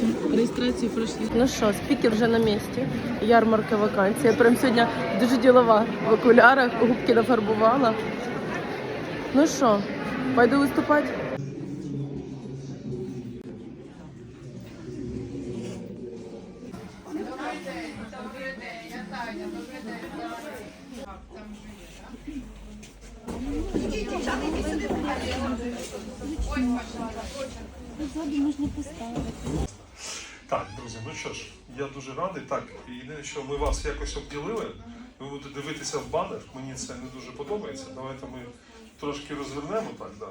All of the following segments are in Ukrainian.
Реєстрацію. Реєстрацію пройшли. Ну що, спікер вже на місці. Ярмарка вакансій. Я прям сьогодні дуже ділова в окулярах, губки нафарбувала. Ну що, пойду виступати? Так, друзі, ну що ж, я дуже радий. Так, єдине, що ми вас якось обділили. Ви будете дивитися в банер. Мені це не дуже подобається. Давайте ми трошки розвернемо так. Да.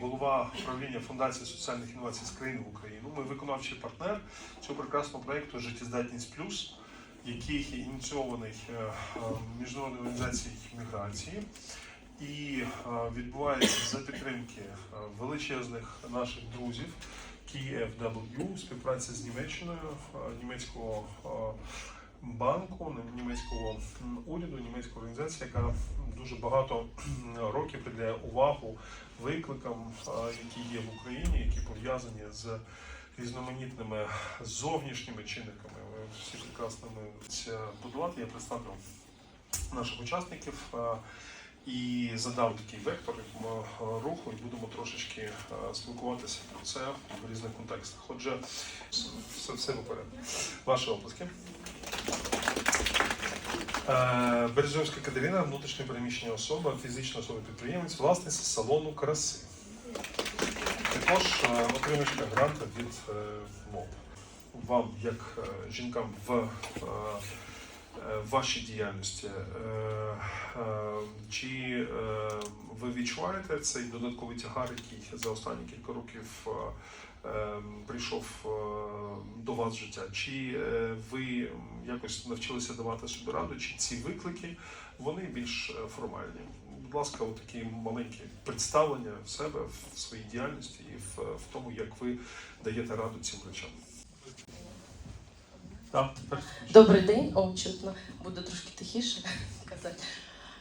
Голова управління Фундації соціальних інновацій з країни в Україну. Ми виконавчий партнер цього прекрасного проєкту Життєздатність Плюс, який ініційований е, е, міжнародною організацією міграції. І е, відбувається за підтримки величезних наших друзів KFW в співпраці з Німеччиною, е, німецького е, банку, німецького уряду, німецької організації, яка дуже багато років приділяє увагу викликам, е, які є в Україні, які пов'язані з різноманітними зовнішніми чинниками. Всі прекрасно будувати. Я представлю наших учасників. І задав такий вектор е, руху, і будемо трошечки е, спілкуватися про це в різних контекстах. Отже, все, все вперед. Ваші оплески. Е, Бережевська Катерина, внутрішньо переміщена особа, фізична особа підприємець, власниця салону краси. Також отримачка гранта від МОП. Вам, як жінкам в е, е, вашій діяльності, е, е, чи ви відчуваєте цей додатковий тягар, який за останні кілька років е, е, прийшов до вас в життя? Чи ви якось навчилися давати собі раду, чи ці виклики вони більш формальні? Будь ласка, такі маленькі представлення в себе в своїй діяльності і в, в тому, як ви даєте раду цим речам. Добрий день, о, чутно, буду трошки тихіше казати.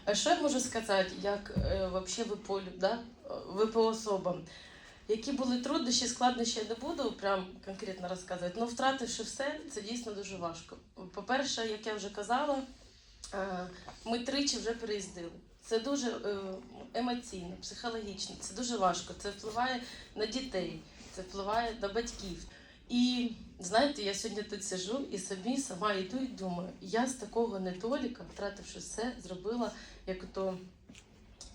А що я можу сказати, як е, вообще ви по, да? ви по особам? Які були труднощі, складнощі я не буду прям конкретно розказувати, але втративши все, це дійсно дуже важко. По-перше, як я вже казала, е, ми тричі вже переїздили. Це дуже е, емоційно, психологічно, це дуже важко. Це впливає на дітей, це впливає на батьків. І знаєте, я сьогодні тут сижу і собі сама йду і думаю, я з такого недоліка, втративши все, зробила як то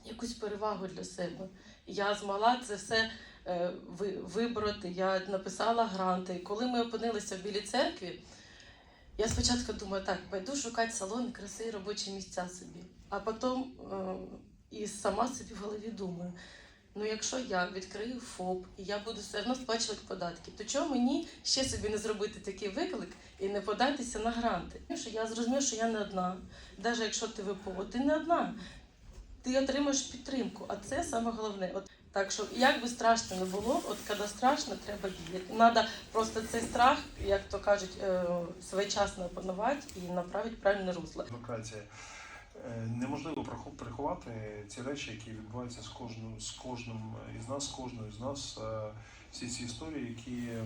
якусь перевагу для себе. Я змогла це все е, вибороти. Я написала гранти. Коли ми опинилися в Білій церкві, я спочатку думаю, так, пойду шукати салони, краси робочі місця собі. А потім е, і сама собі в голові думаю. Ну, якщо я відкрию ФОП і я буду все одно сплачувати податки, то чому мені ще собі не зробити такий виклик і не податися на гранти? Що я зрозумів, що я не одна. Навіть якщо ти ВПО, ти не одна. Ти отримаєш підтримку, а це саме головне. От так що як би страшно не було, от коли страшно, треба діяти. Треба просто цей страх, як то кажуть, е, своєчасно опанувати і направити правильне русло. демократія. Е, Неможливо прихо- приховати ці речі, які відбуваються з кожним з кожним із нас, з кожною з нас. Е, Всі ці історії, які, е,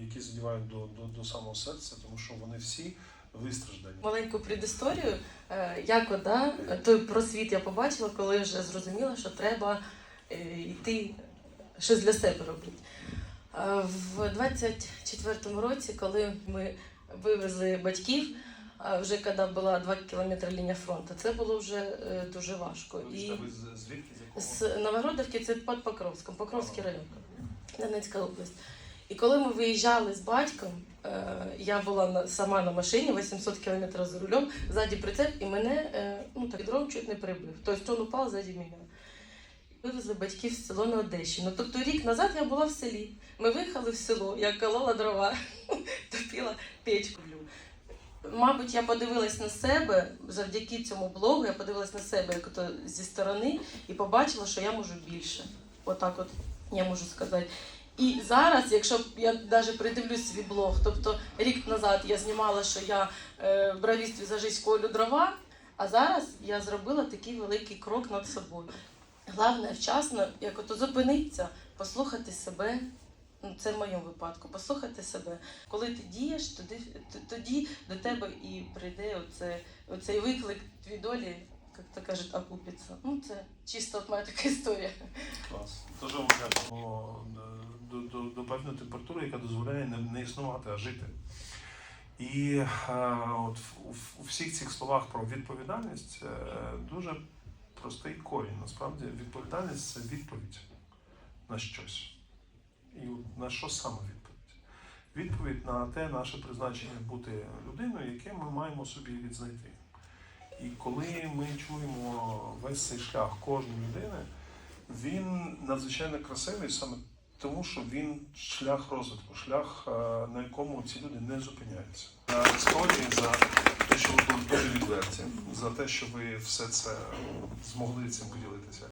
які задівають до, до, до самого серця, тому що вони всі вистраждані. маленьку предісторію, е, як от, да, той просвіт я побачила, коли вже зрозуміла, що треба е, йти щось для себе робити. Е, В 24-му році, коли ми вивезли батьків, а вже коли була 2 кілометри лінія фронту, це було вже е, дуже важко. І Ви з- звідки з якого? з Новогродівки це під Покровськом, Покровський район, Донецька область. І коли ми виїжджали з батьком, е, я була сама на машині 800 км за рулем, ззаді прицеп, і мене е, ну, так, дрон чуть не прибив. Тобто він упав ззаді мене. Вивезли батьків з село на Одещину. Тобто рік назад я була в селі. Ми виїхали в село, я колола дрова, топила печку. Мабуть, я подивилась на себе завдяки цьому блогу, я подивилась на себе як то зі сторони і побачила, що я можу більше. Отак от я можу сказати. І зараз, якщо я навіть придивлюсь свій блог, тобто рік назад я знімала, що я е, в бравістві колю дрова, а зараз я зробила такий великий крок над собою. Головне вчасно, як ото зупинитися, послухати себе, Ну, це в моєму випадку. Послухати себе. Коли ти дієш, тоді, тоді до тебе і прийде оце, оцей виклик твій долі, як то кажуть, окупиться. Ну, це чисто от моя така історія. Клас. Дуже вам дякую. До, до, до певної температури, яка дозволяє не, не існувати, а жити. І е, от у всіх цих словах про відповідальність е, дуже простий корінь. Насправді відповідальність це відповідь на щось. І на що саме відповідь? Відповідь на те наше призначення бути людиною, яке ми маємо собі відзнайти. І коли ми чуємо весь цей шлях кожної людини, він надзвичайно красивий саме тому, що він шлях розвитку, шлях, е, на якому ці люди не зупиняються. За історії, за те, що ви були дуже відверті, за те, що ви все це змогли цим поділитися.